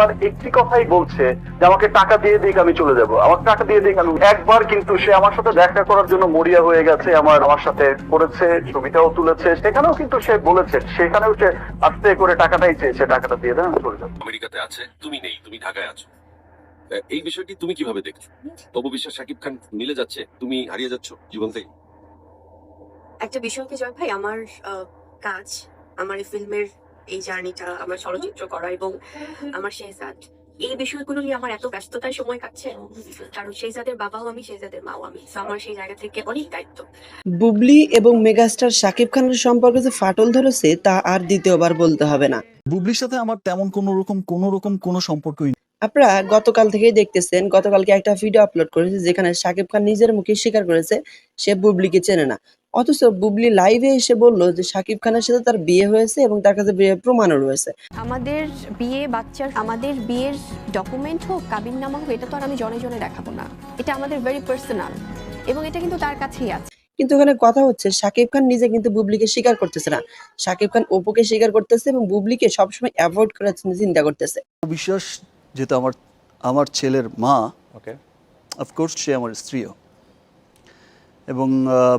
একবার একটি কথাই বলছে যে আমাকে টাকা দিয়ে দিক আমি চলে যাব। আমাকে টাকা দিয়ে দিক আমি একবার কিন্তু সে আমার সাথে দেখা করার জন্য মরিয়া হয়ে গেছে আমার আমার সাথে করেছে ছবিটাও তুলেছে সেখানেও কিন্তু সে বলেছে সেখানেও সে আস্তে করে টাকাটাই চেয়েছে টাকাটা দিয়ে দেন আমি চলে যাব। আমেরিকাতে আছে তুমি নেই তুমি ঢাকায় আছো। এই বিষয়টি তুমি কীভাবে দেখছ? তবু বিশ্বাস শাকিব খান মিলে যাচ্ছে তুমি হারিয়ে যাচ্ছ জীবন থেকে? একটা বিষয় কি জয় ভাই আমার আহ, কাজ আমার এই ফিল্মের এই জার্নিটা আমার চলচ্চিত্র করা এবং আমার শেহজাদ। এই বিষয়গুলো নিয়ে আমার এত ব্যস্ততায় সময় কাটছে। কারণ শেহজাদের বাবাও আমি শেহজাদের মাও আমি। আমার সেই জায়গা থেকে অনেক দায়িত্ব। বুবলি এবং মেগাস্টার শাকিব খানের সম্পর্কে যে ফাটল ধরেছে তা আর দ্বিতীয়বার বলতে হবে না। বুবলির সাথে আমার তেমন কোনো রকম কোনো রকম কোনো সম্পর্কই নেই। আপনারা গতকাল থেকেই দেখতেছেন গতকালকে একটা ভিডিও আপলোড করেছে যেখানে শাকিব খান নিজের মুখে স্বীকার করেছে সে বুবলিকে চেনে না। অথচ বুবলি লাইভে এসে বলল যে শাকিব খানের সাথে তার বিয়ে হয়েছে এবং তার কাছে বিয়ে প্রমাণও রয়েছে। আমাদের বিয়ে বাচ্চার আমাদের বিয়ের ডকুমেন্ট হোক কাবিননামা হোক এটা তো আর আমি জনে জনে দেখাবো না। এটা আমাদের ভেরি পার্সোনাল এবং এটা কিন্তু তার কাছেই আছে। কিন্তু এখানে কথা হচ্ছে শাকিব খান নিজে কিন্তু বুবলিকে স্বীকার করতেছে না। শাকিব খান অপুকে স্বীকার করতেছে এবং বুবলিকে সবসময় অ্যাভয়েড করার চিন্তা করতেছে। বিশ্বাস যেহেতু আমার আমার ছেলের মা ওকে অফকোর্স সে আমার স্ত্রীও। এবং আহ,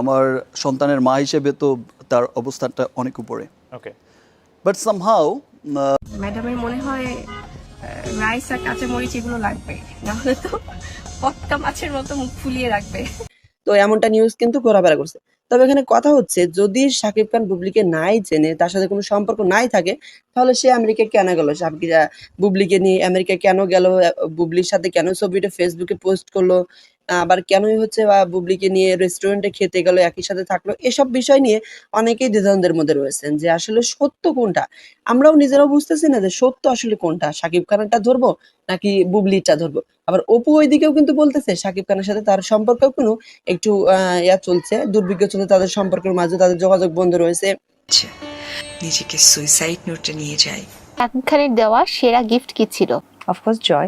আমার সন্তানের মা হিসেবে তো তার অবস্থানটা অনেক উপরে। ওকে বাট সামহাও ম্যাডামের মনে হয় রাইস আর কাঁচা মরিচ এগুলো লাগবে। নাহলে তো পটকা মাছের মতো মুখ ফুলিয়ে রাখবে। তো এমনটা নিউজ কিন্তু ঘোরাফেরা করছে। তবে এখানে কথা হচ্ছে যদি শাকিব খান বুবলিকে নাই চেনে তার সাথে কোনো সম্পর্ক নাই থাকে তাহলে সে আমেরিকা কেন গেল? বুবলিকে নিয়ে আমেরিকা কেন গেল? বুবলির সাথে কেন ছবিটা ফেসবুকে পোস্ট করল? আবার কেনই হচ্ছে বা বুবলিকে নিয়ে রেস্টুরেন্টে খেতে গেল একই সাথে থাকল এসব বিষয় নিয়ে অনেকেই দ্বিধাদ্বন্দ্বের মধ্যে রয়েছেন যে আসলে সত্য কোনটা? আমরাও নিজেরাও বুঝতেছি না যে সত্য আসলে কোনটা? শাকিব খানেরটা ধরবো নাকি বুবলিটা ধরবো? আবার অপু ওইদিকেও কিন্তু বলতেছে শাকিব খানের সাথে তার সম্পর্কেও কোনো একটু আহ, ইয়া চলছে দুর্ভিক্ষ চলছে তাদের সম্পর্কের মাঝে তাদের যোগাযোগ বন্ধ রয়েছে। নিজেকে সুইসাইড নোটে নিয়ে যায়। শাকিব খানের দেওয়া সেরা গিফট কি ছিল? অফকোর্স জয়